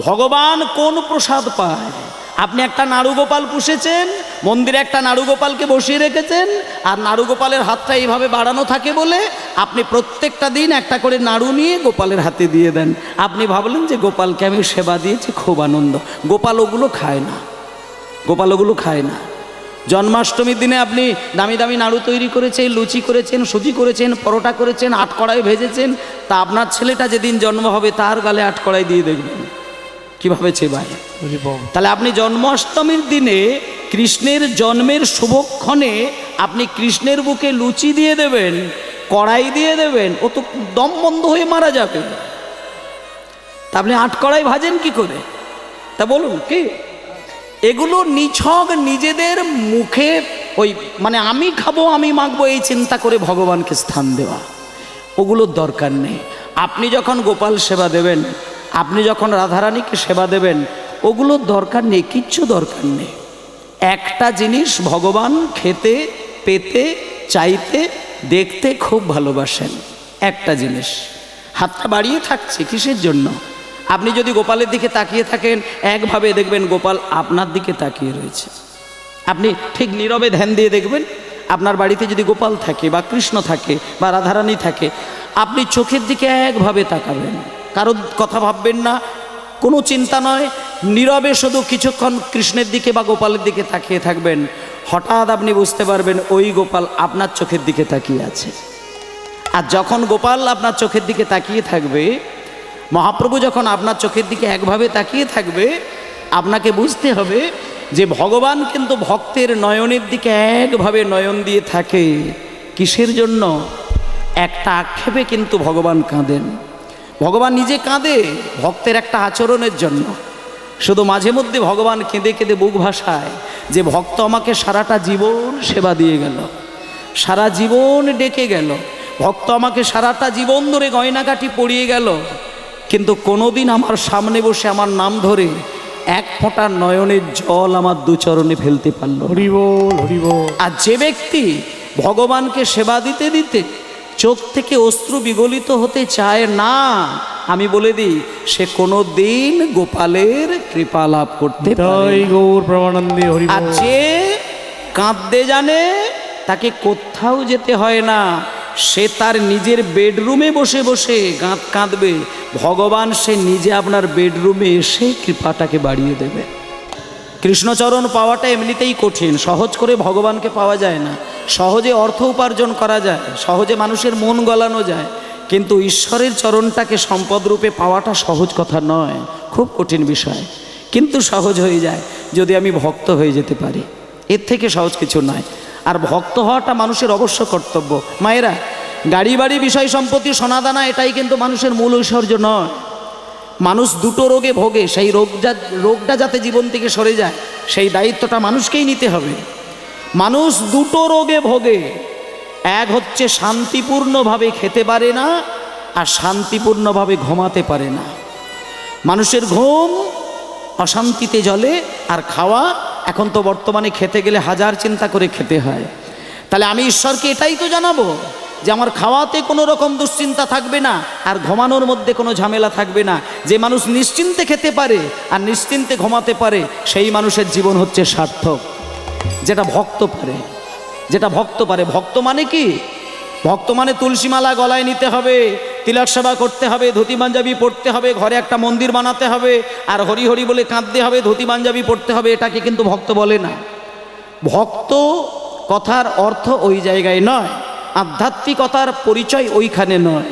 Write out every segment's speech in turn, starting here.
ভগবান কোন প্রসাদ পায়? আপনি একটা নাড়ুগোপাল পুষেছেন, মন্দিরে একটা নাড়ুগোপালকে বসিয়ে রেখেছেন, আর নাড়ুগোপালের হাতটা এইভাবে বাড়ানো থাকে বলে আপনি প্রত্যেকটা দিন একটা করে নাড়ু নিয়ে গোপালের হাতে দিয়ে দেন। আপনি ভাবলেন যে গোপালকে আমি সেবা দিয়েছি, খুব আনন্দ। গোপাল ওগুলো খায় না। গোপাল ওগুলো খায় না। জন্মাষ্টমীর দিনে আপনি দামি দামি নাড়ু তৈরি করেছেন, লুচি করেছেন, সুজি করেছেন, পরোটা করেছেন আটকড়াই ভেজেছেন, তা আপনার ছেলেটা যেদিন জন্ম হবে তার গালে আটকড়াই দিয়ে দেখবেন। কীভাবে চেবায় তাহলে আপনি জন্মাষ্টমীর দিনে কৃষ্ণের জন্মের শুভক্ষণে আপনি কৃষ্ণের বুকে লুচি দিয়ে দেবেন কড়াই দিয়ে দেবেন ও তো দম বন্ধ হয়ে মারা যাবে। তা আপনি আট কড়াই ভাজেন কি করে? তা বলুন কি? এগুলো নিছক নিজেদের মুখে ওই মানে আমি খাব আমি মাখবো এই চিন্তা করে ভগবানকে স্থান দেওয়া। ওগুলোর দরকার নেই। আপনি যখন গোপাল সেবা দেবেন আপনি যখন রাধারানীকে সেবা দেবেন, ওগুলোর দরকার নেই, কিচ্ছু দরকার নেই। একটা জিনিস ভগবান খেতে, পেতে, চাইতে, দেখতে খুব ভালোবাসেন, একটা জিনিস। হাতটা বাড়িয়ে থাকছে কিসের জন্য? আপনি যদি গোপালের দিকে তাকিয়ে থাকেন, একভাবে দেখবেন গোপাল আপনার দিকে তাকিয়ে রয়েছে। আপনি ঠিক নীরবে ধ্যান দিয়ে দেখবেন, আপনার বাড়িতে যদি গোপাল থাকে বা কৃষ্ণ থাকে বা রাধারানী থাকে, আপনি চোখের দিকে একভাবে তাকাবেন। কারোর কথা ভাববেন না, কোনো চিন্তা নয়, নীরবে শুধু কিছুক্ষণ কৃষ্ণের দিকে বা গোপালের দিকে তাকিয়ে থাকবেন। হঠাৎ আপনি বুঝতে পারবেন ওই গোপাল আপনার চোখের দিকে তাকিয়ে আছে। আর যখন গোপাল আপনার চোখের দিকে তাকিয়ে থাকবে, মহাপ্রভু যখন আপনার চোখের দিকে একভাবে তাকিয়ে থাকবে, আপনাকে বুঝতে হবে যে ভগবান কিন্তু ভক্তের নয়নের দিকে একভাবে নয়ন দিয়ে থাকে। কিসের জন্য? একটা আক্ষেপে কিন্তু ভগবান কাঁদেন। ভগবান নিজে কাঁদে ভক্তের একটা আচরণের জন্য। শুধু মাঝে মধ্যে ভগবান কেঁদে কেঁদে বুক ভাসায় যে ভক্ত আমাকে সারাটা জীবন সেবা দিয়ে গেল সারা জীবন ডেকে গেল। ভক্ত আমাকে সারাটা জীবন ধরে গয়নাকাটি পড়িয়ে গেল। কিন্তু কোনোদিন আমার সামনে বসে আমার নাম ধরে এক ফোঁটা নয়নের জল আমার দুচরণে ফেলতে পারল আর যে ব্যক্তি ভগবানকে সেবা দিতে দিতে চোখ থেকে অশ্রু বিগলিত হতে চায় না। আমি বলে দিই সে কোনো দিন গোপালের কৃপা লাভ করতে পারে আর যে কাঁদতে জানে তাকে কোথাও যেতে হয় না। সে তার নিজের বেডরুমে বসে বসে গাঁত কাঁদবে ভগবান সে নিজে আপনার বেডরুমে এসে কৃপাটাকে বাড়িয়ে দেবে। কৃষ্ণচরণ পাওয়াটা এমনিতেই কঠিন। সহজ করে ভগবানকে পাওয়া যায় না। সহজে অর্থ উপার্জন করা যায়, সহজে মানুষের মন গলানো যায়, কিন্তু ঈশ্বরের চরণটাকে সম্পদ রূপে পাওয়াটা সহজ কথা নয়। খুব কঠিন বিষয়। কিন্তু সহজ হয়ে যায় যদি আমি ভক্ত হয়ে যেতে পারি। এর থেকে সহজ কিছু নয়। আর ভক্ত হওয়াটা মানুষের অবশ্য কর্তব্য। মায়েরা, গাড়ি বাড়ি বিষয় সম্পত্তি সোনাদানা এটাই কিন্তু মানুষের মূল ঐশ্বর্য নয়। মানুষ দুটো রোগে ভোগে, সেই রোগটা রোগটা যাতে জীবন থেকে সরে যায়, সেই দায়িত্বটা মানুষকেই নিতে হবে। মানুষ দুটো রোগে ভোগে, এক হচ্ছে শান্তিপূর্ণভাবে খেতে পারে না, আর শান্তিপূর্ণভাবে ঘুমাতে পারে না। মানুষের ঘুম অশান্তিতে জলে আর খাওয়া এখন তো বর্তমানে খেতে গেলে হাজার চিন্তা করে খেতে হয়। তাহলে আমি ঈশ্বরকে এটাই তো জানাব যে আমার খাওয়াতে কোনো রকম দুশ্চিন্তা থাকবে না, আর ঘুমানোর মধ্যে কোনো ঝামেলা থাকবে না। যে মানুষ নিশ্চিন্তে খেতে পারে আর নিশ্চিন্তে ঘুমাতে পারে, সেই মানুষের জীবন হচ্ছে সার্থক, যেটা ভক্ত পারে। যেটা ভক্ত পারে। ভক্ত মানে কি? ভক্ত মানে তুলসীমালা গলায় নিতে হবে, তিলক সেবা করতে হবে, ধুতি পাঞ্জাবি পড়তে হবে, ঘরে একটা মন্দির বানাতে হবে, আর হরি হরি বলে কাঁদতে হবে, ধুতি পাঞ্জাবি পড়তে হবে, এটাকে কিন্তু ভক্ত বলে না। ভক্ত কথার অর্থ ওই জায়গায় নয়। আধ্যাত্মিকতার পরিচয় ওইখানে নয়।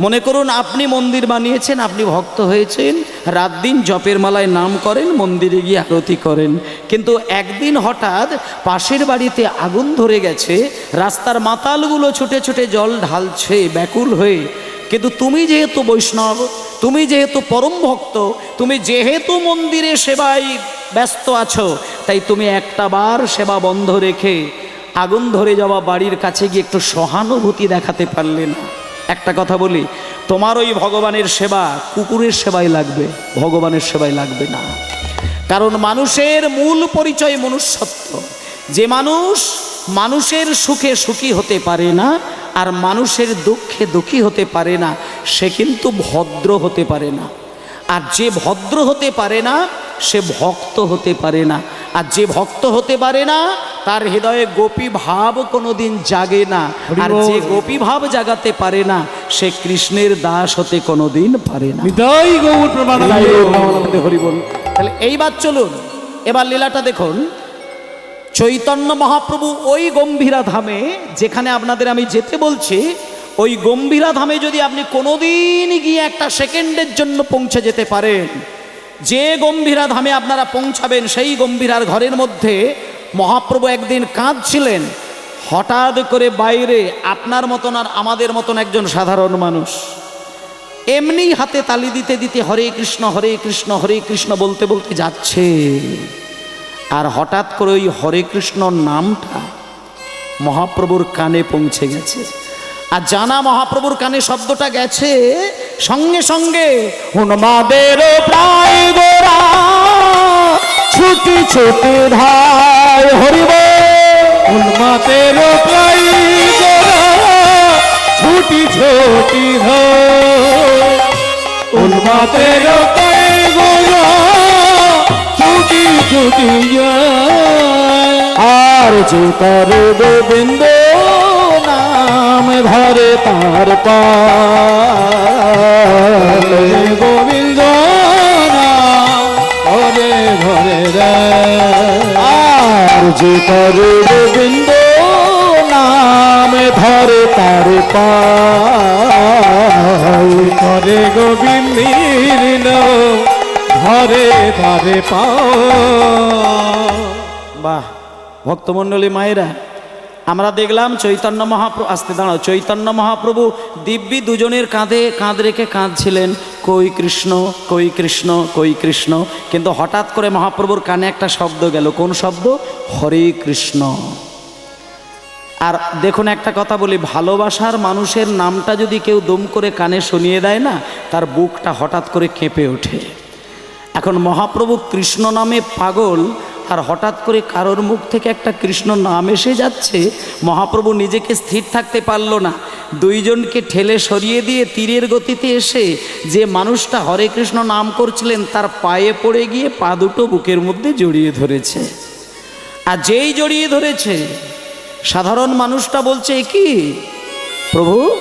মনে করুন, আপনি মন্দির বানিয়েছেন, আপনি ভক্ত হয়েছেন, রাত দিন জপের মালায় নাম করেন, মন্দিরে গিয়ে আরতি করেন। কিন্তু একদিন হঠাৎ পাশের বাড়িতে আগুন ধরে গেছে, রাস্তার মাতালগুলো ছুটে ছুটে জল ঢালছে, ব্যাকুল হয়ে। কিন্তু তুমি যেহেতু বৈষ্ণব, তুমি যেহেতু পরম ভক্ত, তুমি যেহেতু মন্দিরে সেবায় ব্যস্ত আছো, তাই তুমি একটা বার সেবা বন্ধ রেখে আগুন ধরে যাওয়া বাড়ির কাছে গিয়ে একটু সহানুভূতি দেখাতে পারলে না। একটা কথা বলি, তোমার ওই ভগবানের সেবা কুকুরের সেবাই লাগবে, ভগবানের সেবাই লাগবে না। কারণ মানুষের মূল পরিচয় মনুষ্যত্ব। যে মানুষ মানুষের সুখে সুখী হতে পারে না, আর মানুষের দুঃখে দুঃখী হতে পারে না, সে কিন্তু ভদ্র হতে পারে না। আর যে ভদ্র হতে পারে না সে ভক্ত হতে পারে না। আর যে ভক্ত হতে পারে না তার হৃদয়ে গোপী ভাব কোনোদিন জাগে না। আর যে গোপী ভাব জাগাতে পারে না সে কৃষ্ণের দাস হতে কোনোদিন পারে না। হরিবল তাহলে এইবার চলুন এবার লীলাটা দেখুন। চৈতন্য মহাপ্রভু ওই গম্ভীরা ধামে যেখানে আপনাদের আমি যেতে বলছি ওই গম্ভীরা ধামে যদি আপনি কোনোদিন গিয়ে একটা সেকেন্ডের জন্য পৌঁছে যেতে পারেন যে গম্ভীরা ধামে আপনারা পৌঁছাবেন, সেই গম্ভীরার ঘরের মধ্যে মহাপ্রভু একদিন কাঁদছিলেন। হঠাৎ করে বাইরে আপনার মতন আর আমাদের মতন একজন সাধারণ মানুষ। এমনি হাতে তালি দিতে দিতে হরে কৃষ্ণ হরে কৃষ্ণ হরে কৃষ্ণ বলতে বলতে যাচ্ছে। আর হঠাৎ করে ওই হরে কৃষ্ণ নামটা মহাপ্রভুর কানে পৌঁছে গেছে। আর জানা মহাপ্রভুর কানে শব্দটা গেছে, সঙ্গে সঙ্গে উন্মাদের প্রায় গোরা ছুটি ছুটি ধায় হরিব। উন্মাদের প্রায় গোরা ছুটি ছুটি ধায় উন্মাদের প্রায় গোরা ছুটি ছুটি আর যে তার গোবিন্দ ধরে তার গোবিন্দ ঘরে ধরে আর যে তার গোবিন্দ নাম ধরে তার গোবিন্দের নাম ধরে ধরে পাও বাহ, ভক্তমণ্ডলী মায়েরা আমরা দেখলাম চৈতন্য মহাপ্রভু, আসতে দাঁড়াও, চৈতন্য মহাপ্রভু দিব্যি দুজনের কাঁধে কাঁধ রেখে কাঁদছিলেন। কই কৃষ্ণ কই কৃষ্ণ কই কৃষ্ণ? কিন্তু হঠাৎ করে মহাপ্রভুর কানে একটা শব্দ গেল। কোন শব্দ? হরে কৃষ্ণ। আর দেখুন একটা কথা বলি, ভালোবাসার মানুষের নামটা যদি কেউ দম করে কানে শুনিয়ে দেয় না, তার বুকটা হঠাৎ করে কেঁপে ওঠে। এখন মহাপ্রভু কৃষ্ণ নামে পাগল আর হঠাৎ করে কারোর মুখ থেকে একটা কৃষ্ণ নাম এসে যাচ্ছে, মহাপ্রভু নিজেকে স্থির থাকতে পারল না। দুইজনকে ঠেলে সরিয়ে দিয়ে তীরের গতিতে এসে যে মানুষটা হরে কৃষ্ণ নাম করছিলেন, তার পায়ে পড়ে গিয়ে পা দুটো বুকের মধ্যে জড়িয়ে ধরেছে। আর যেই জড়িয়ে ধরেছে, সাধারণ মানুষটা বলছে, "এ কি? প্রভু,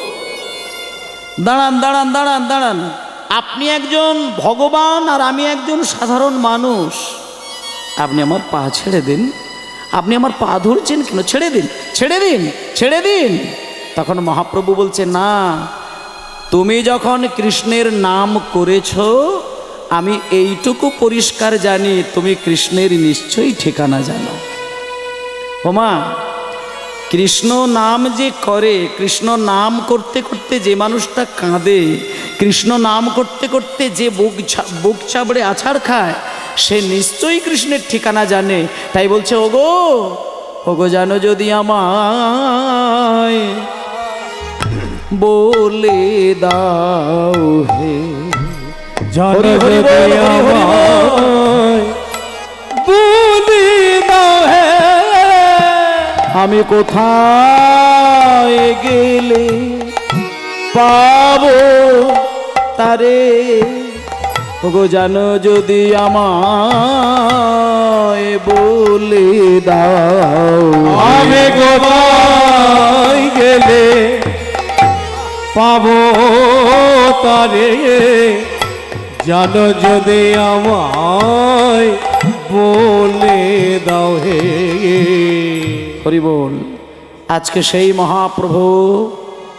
দাঁড়ান দাঁড়ান দাঁড়ান দাঁড়ান। আপনি একজন ভগবান আর আমি একজন সাধারণ মানুষ। আপনি আমার পা ছেড়ে দিন। আপনি আমার পা ধরছেন কেন? ছেড়ে দিন ছেড়ে দিন ছেড়ে দিন। তখন মহাপ্রভু বলছে, না, তুমি যখন কৃষ্ণের নাম করেছ, আমি এইটুকু পরিষ্কার জানি, তুমি কৃষ্ণের নিশ্চয়ই ঠিকানা জানো। ওমা কৃষ্ণ নাম যে করে, কৃষ্ণ নাম করতে করতে যে মানুষটা কাঁদে, কৃষ্ণ নাম করতে করতে যে বুক বুক চাবড়ে আছাড় খায় সে নিশ্চয়ই কৃষ্ণের ঠিকানা জানে তাই বলছে ওগো ওগো জানো যদি আমায় বলে দাও হে জন বল। বলি দাও হে আমি কোথায় গেলে পাবো তারে ওগো জানো যদি আমায় বলে দাও আমি গোবাই গেলে পাবো তারে? জানো যদি আমায় বলে দাও হে। হরি বল। আজকে সেই মহাপ্রভু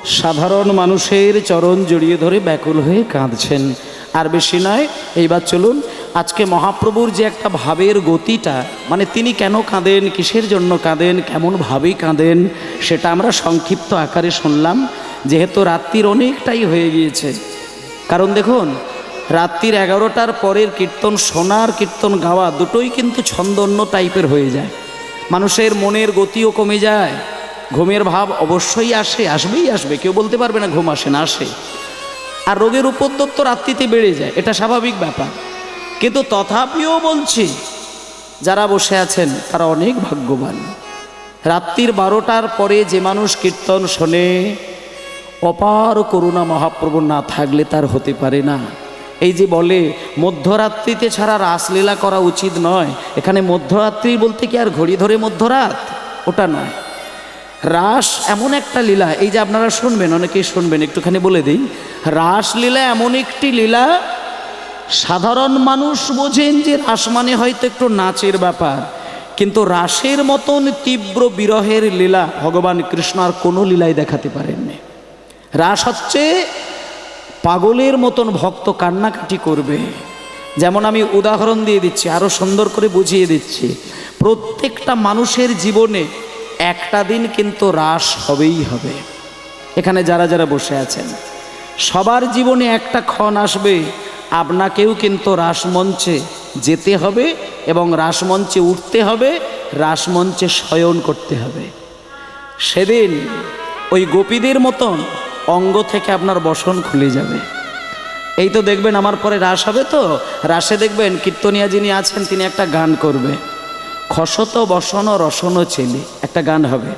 সাধারণ মানুষের চরণ জড়িয়ে ধরে ব্যাকুল হয়ে কাঁদছেন। আর বেশি নয়, এইবার চলুন। আজকে মহাপ্রভুর যে একটা ভাবের গতিটা মানে তিনি কেন কাঁদেন, কিসের জন্য কাঁদেন, কেমন ভাবেই কাঁদেন, সেটা আমরা সংক্ষিপ্ত আকারে শুনলাম। যেহেতু রাত্রির অনেকটাই হয়ে গিয়েছে। কারণ দেখুন, রাত্রির এগারোটার পরের কীর্তন শোনার কীর্তন গাওয়া দুটোই কিন্তু ছন্দ অন্য টাইপের হয়ে যায়। মানুষের মনের গতিও কমে যায়। ঘুমের ভাব অবশ্যই আসে, আসবেই আসবে। কেউ বলতে পারবে না ঘুম আসে না আসে। আর রোগের উপদ্রব রাত্রিতে বেড়ে যায়, এটা স্বাভাবিক ব্যাপার। কিন্তু তথাপিও বলছি, যারা বসে আছেন, তারা অনেক ভাগ্যবান। রাত্রির বারোটার পরে যে মানুষ কীর্তন শোনে, অপার করুণা মহাপ্রভু না থাকলে তার হতে পারে না। এই যে বলে, মধ্যরাত্রিতে ছাড়া রাসলীলা করা উচিত নয়, এখানে মধ্যরাত্রি বলতে কি আর ঘড়ি ধরে মধ্যরাত? ওটা নয়। রাস এমন একটা লীলা, এই যে আপনারা শুনবেন, অনেকেই শুনবেন, একটুখানি বলে দিই। রাসলীলা এমন একটি লীলা, সাধারণ মানুষ বোঝেন যে রাস মানে হয়তো একটু নাচের ব্যাপার, কিন্তু রাসের মতন তীব্র বিরহের লীলা ভগবান কৃষ্ণ আর কোনো লীলায় দেখাতে পারেননি। রাস হচ্ছে পাগলের মতন ভক্ত কান্নাকাটি করবে। যেমন আমি উদাহরণ দিয়ে দিচ্ছি আরও সুন্দর করে বুঝিয়ে দিচ্ছি। প্রত্যেকটা মানুষের জীবনে একটা দিন কিন্তু রাস হবেই হবে। এখানে যারা যারা বসে আছেন, সবার জীবনে একটা ক্ষণ আসবে, আপনাকেও কিন্তু রাসমঞ্চে যেতে হবে এবং রাসমঞ্চে উঠতে হবে রাসমঞ্চে শয়ন করতে হবে। সেদিন ওই গোপীদের মতন অঙ্গ থেকে আপনার বসন খুলে যাবে। এই তো দেখবেন আমার পরে রাস হবে তো? রাসে দেখবেন কীর্তনিয়া যিনি আছেন, তিনি একটা গান করবে। খসত বসন রসন ছেলে, একটা গান হবে।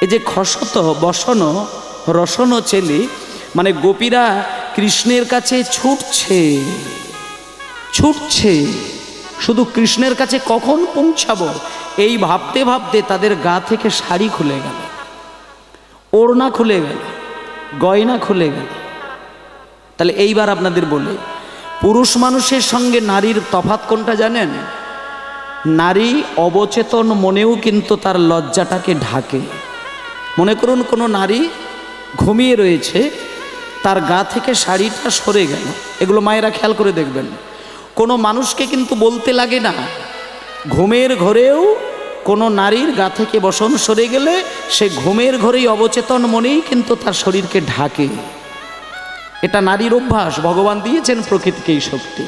এই যে খসত বসন রসন চেলি মানে গোপীরা কৃষ্ণের কাছে ছুটছে ছুটছে। শুধু কৃষ্ণের কাছে কখন পৌঁছাবো? এই ভাবতে ভাবতে তাদের গা থেকে শাড়ি খুলে গেল। ওড়না খুলে গেল। গয়না খুলে গেল। তাহলে এইবার আপনাদের বলি, পুরুষ মানুষের সঙ্গে নারীর তফাত কোনটা জানেন? নারী অবচেতন মনেও কিন্তু তার লজ্জাটাকে ঢাকে। মনে করুন কোনো নারী ঘুমিয়ে রয়েছে, তার গা থেকে শাড়িটা সরে গেল। এগুলো মায়েরা খেয়াল করে দেখবেন। কোনো মানুষকে কিন্তু বলতে লাগে না, ঘুমের ঘরেও কোনো নারীর গা থেকে বসন সরে গেলে সে ঘুমের ঘরেই অবচেতন মনেই কিন্তু তার শরীরকে ঢাকে। এটা নারীর অভ্যাস, ভগবান দিয়েছেন প্রকৃতিকে এই শক্তি।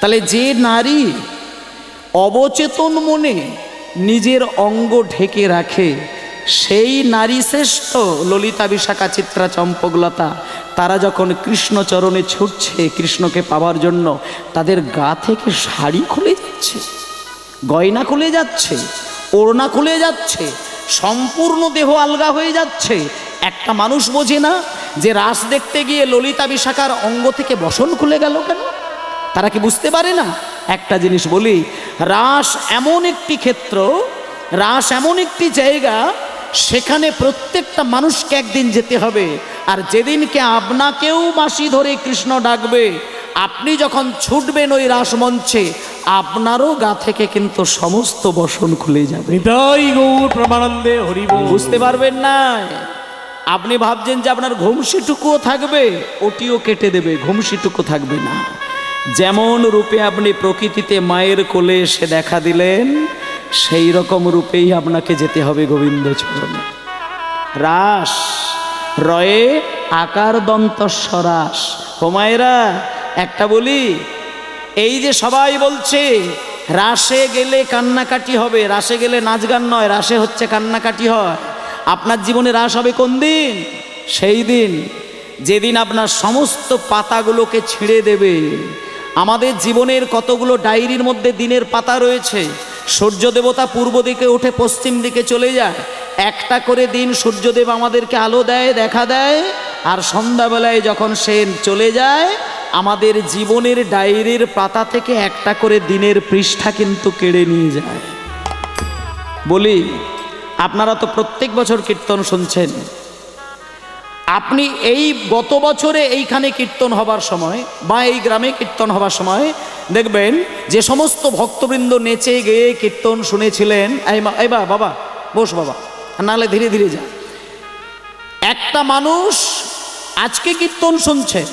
তাহলে যে নারী অবচেতন মনে নিজের অঙ্গ ঢেকে রাখে। সেই নারী শ্রেষ্ঠ ললিতা বিশাখা চিত্রা চম্পকলতা তারা যখন কৃষ্ণচরণে ছুটছে কৃষ্ণকে পাওয়ার জন্য, তাদের গা থেকে শাড়ি খুলে যাচ্ছে, গয়না খুলে যাচ্ছে, ওড়না খুলে যাচ্ছে, সম্পূর্ণ দেহ আলগা হয়ে যাচ্ছে। একটা মানুষ বোঝে না যে রাস দেখতে গিয়ে ললিতা বিশাখার অঙ্গ থেকে বসন খুলে গেল কেন? তারা কি বুঝতে পারে না? একটা জিনিস বলি রাস এমন একটি ক্ষেত্র রাস এমন একটি জায়গা সেখানে প্রত্যেকটা মানুষকে একদিন যেতে হবে। আর যেদিনকে আপনাকেও মাসি ধরে কৃষ্ণ ডাকবে আপনি যখন ছুটবেন ওই রাসমঞ্চে আপনারও গা থেকে কিন্তু সমস্ত বসন খুলে যাবে। হৃদয় গৌর প্রমানন্দে হরিব বুঝতে পারবেন না? আপনি ভাবছেন যে আপনার ঘুমসিটুকুও থাকবে ওটিও কেটে দেবে ঘুমসিটুকু থাকবে না। যেমন রূপে আপনি প্রকৃতিতে মায়ের কোলে এসে দেখা দিলেন, সেই রকম রূপেই আপনাকে যেতে হবে গোবিন্দ চরণে রাস, রয়ে আকার দন্ত সরাস হোমায়রা একটা বলি, এই যে সবাই বলছে, রাসে গেলে কান্নাকাটি হবে, রাসে গেলে নাচ গান নয়, রাসে হচ্ছে কান্নাকাটি হয়। আপনার জীবনে রাস হবে কোন দিন? সেই দিন, যেদিন আপনার সমস্ত পাতাগুলোকে ছিঁড়ে দেবে আমাদের জীবনের কতগুলো ডায়েরির মধ্যে দিনের পাতা রয়েছে, সূর্য দেবতা পূর্ব দিকে উঠে পশ্চিম দিকে চলে যায়। একটা করে দিন সূর্যদেব আমাদেরকে আলো দেয়, দেখা দেয়, আর সন্ধ্যাবেলায় যখন সে চলে যায়, আমাদের জীবনের ডায়েরির পাতা থেকে একটা করে দিনের পৃষ্ঠা কিন্তু কেড়ে নিয়ে যায়। বলি, আপনারা তো প্রত্যেক বছর কীর্তন শুনছেন। আপনি এই গত বছরে এইখানে কীর্তন হবার সময় বা এই গ্রামে কীর্তন হবার সময় দেখবেন যে সমস্ত ভক্তবৃন্দ নেচে গেয়ে কীর্তন শুনেছিলেন। এই বা, বাবা, বস বাবা নাহলে ধীরে ধীরে যা। একটা মানুষ আজকে কীর্তন শুনছেন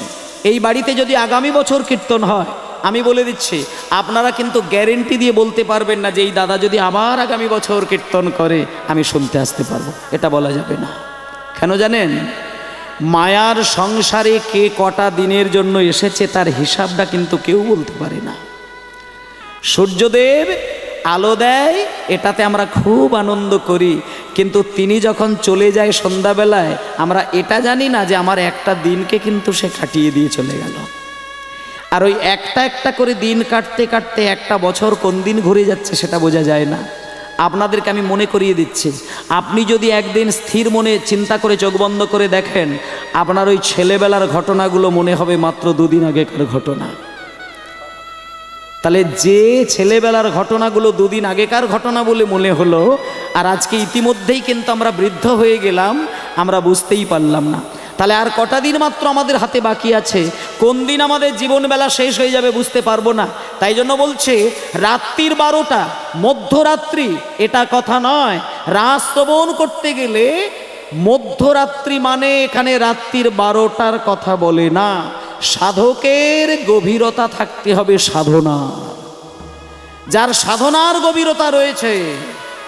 এই বাড়িতে যদি আগামী বছর কীর্তন হয়, আমি বলে দিচ্ছি, আপনারা কিন্তু গ্যারেন্টি দিয়ে বলতে পারবেন না যে এই দাদা যদি আবার আগামী বছর কীর্তন করে, আমি শুনতে আসতে পারব। এটা বলা যাবে না। কেন জানেন? মায়ার সংসারে কে কটা দিনের জন্য এসেছে তার হিসাবটা কিন্তু কেউ বলতে পারে না। সূর্যদেব আলো দেয়, এটাতে আমরা খুব আনন্দ করি। কিন্তু তিনি যখন চলে যায় সন্ধ্যাবেলায়, আমরা এটা জানি না যে আমার একটা দিনকে কিন্তু সে কাটিয়ে দিয়ে চলে গেল। আর ওই একটা একটা করে দিন কাটতে কাটতে একটা বছর কোন দিন ঘুরে যাচ্ছে সেটা বোঝা যায় না। আপনাদেরকে আমি মনে করিয়ে দিচ্ছি। আপনি যদি একদিন স্থির মনে চিন্তা করে চোখ বন্ধ করে দেখেন, আপনার ওই ছেলেবেলার ঘটনাগুলো মনে হবে মাত্র দুদিন আগেকার ঘটনা। তাহলে যে ছেলেবেলার ঘটনাগুলো দুদিন আগেকার ঘটনা বলে মনে হলো, আর আজকে ইতিমধ্যেই কিন্তু আমরা বৃদ্ধ হয়ে গেলাম, আমরা বুঝতেই পারলাম না। তাহলে আর কটা দিন মাত্র আমাদের হাতে বাকি আছে? কোন দিন আমাদের জীবনবেলা শেষ হয়ে যাবে বুঝতে পারব না। তাই জন্য বলছে, রাত্রির বারোটা, মধ্যরাত্রি, এটা কথা নয়। রাত শ্রবণ করতে গেলে মধ্যরাত্রি মানে এখানে রাত্রির বারোটার কথা বলে না। সাধকের গভীরতা থাকতে হবে সাধনা। যার সাধনার গভীরতা রয়েছে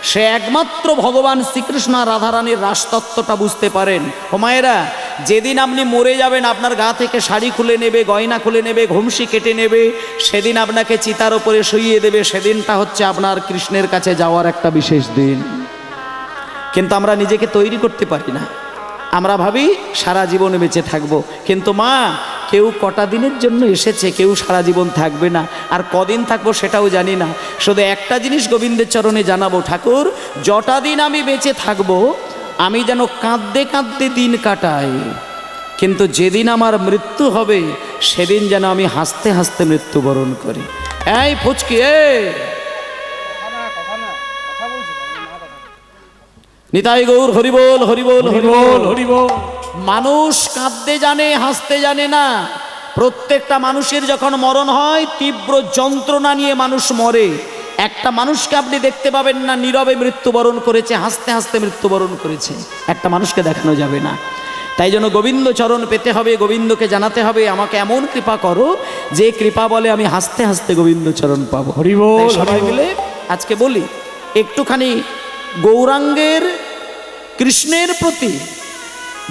সে একমাত্র ভগবান শ্রীকৃষ্ণ রাধারানীর রাসতত্ত্বটা বুঝতে পারেন। ও মায়েরা, যেদিন আপনি মরে যাবেন, আপনার গা থেকে শাড়ি খুলে নেবে, গয়না খুলে নেবে, ঘুমসি কেটে নেবে, সেদিন আপনাকে চিতার ওপরে শুইয়ে দেবে, সেদিনটা হচ্ছে আপনার কৃষ্ণের কাছে যাওয়ার একটা বিশেষ দিন। কিন্তু আমরা নিজেকে তৈরি করতে পারি না। আমরা ভাবি সারা জীবনে বেঁচে থাকব। কিন্তু মা কেউ কটা দিনের জন্য এসেছে, কেউ সারা জীবন থাকবে না। আর কদিন থাকব সেটাও জানি না। শুধু একটা জিনিস গোবিন্দের চরণে জানাব, ঠাকুর, যটা দিন আমি বেঁচে থাকব, আমি যেন কাঁদতে কাঁদতে দিন কাটাই। কিন্তু যেদিন আমার মৃত্যু হবে, সেদিন যেন আমি হাসতে হাসতে মৃত্যুবরণ করি। এই ফুচকি, এ! নিতাই গৌর, হরিবোল হরিবোল, হরিবল। হরিবোল মানুষ কাঁদতে জানে হাসতে জানে না। প্রত্যেকটা মানুষের যখন মরণ হয় তীব্র যন্ত্রণা নিয়ে মানুষ মরে। একটা মানুষকে আপনি দেখতে পাবেন না নীরবে মৃত্যুবরণ করেছে হাসতে হাসতে মৃত্যুবরণ করেছে। একটা মানুষকে দেখানো যাবে না। তাই জন্য গোবিন্দ চরণ পেতে হবে গোবিন্দকে জানাতে হবে আমাকে এমন কৃপা করো যে কৃপা বলে আমি হাসতে হাসতে গোবিন্দ চরণ পাবো। সবাই মিলে আজকে বলি একটুখানি গৌরাঙ্গের কৃষ্ণের প্রতি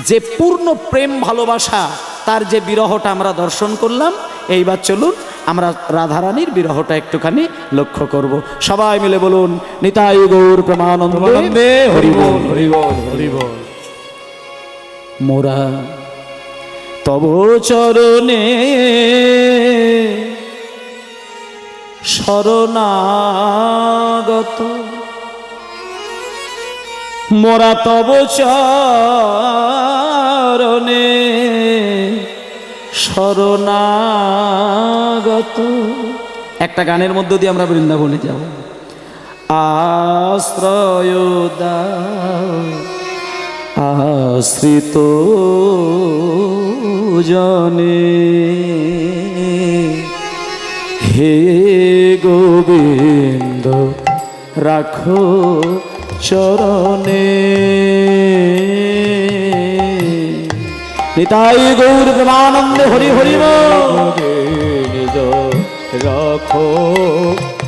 যে পূর্ণ প্রেম ভালোবাসা তার যে বিরহটা আমরা দর্শন করলাম এইবার চলুন আমরা রাধারানীর বিরহটা একটুখানি লক্ষ্য করব। সবাই মিলে বলুন নিতাই গৌর প্রেমানন্দে প্রেমানন্দে হরিবল হরিবল হরিবল মোরা তব চরণে শরণাগত। মোরা তব চরণে শরণাগত। একটা গানের মধ্য দিয়ে আমরা বৃন্দাবনে যাব। আশ্রয় আশ্রিত জনে। হে গোবিন্দ, রাখো চরণে। নিতাই গৌর প্রেমানন্দে হরি হরি। নিজ রাখো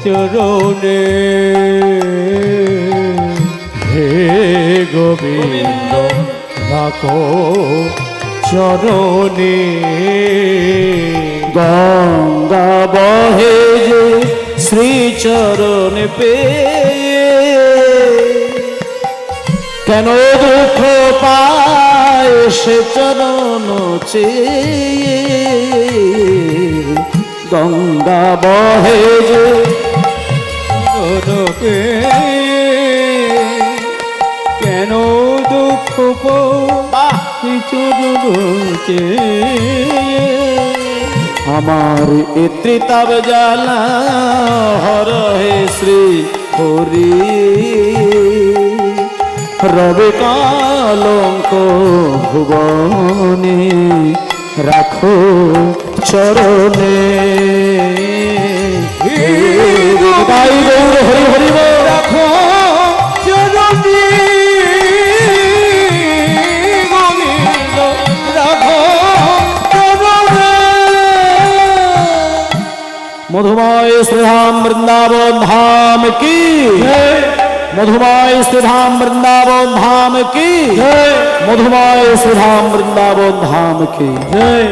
চরণে। হে গোবিন্দ রাখো চরণে। গঙ্গা বহে যে শ্রীচরণ পে কেন দুঃখ পায় সে চরণ চেয়ে গঙ্গা বহে যে কেন দুঃখ! চরণে আমার এত্রিতাব জালা হর হে শ্রী হরি রবে কালঙ্ক ভুবনে রাখো চরণে। হরি হরি। রাখো মধুময় শ্রীধাম বৃন্দাবন ধাম কি? মধুময় শ্রীধাম বৃন্দাবন ধাম কি মধুময় শ্রীধাম বৃন্দাবন ধাম কি জয়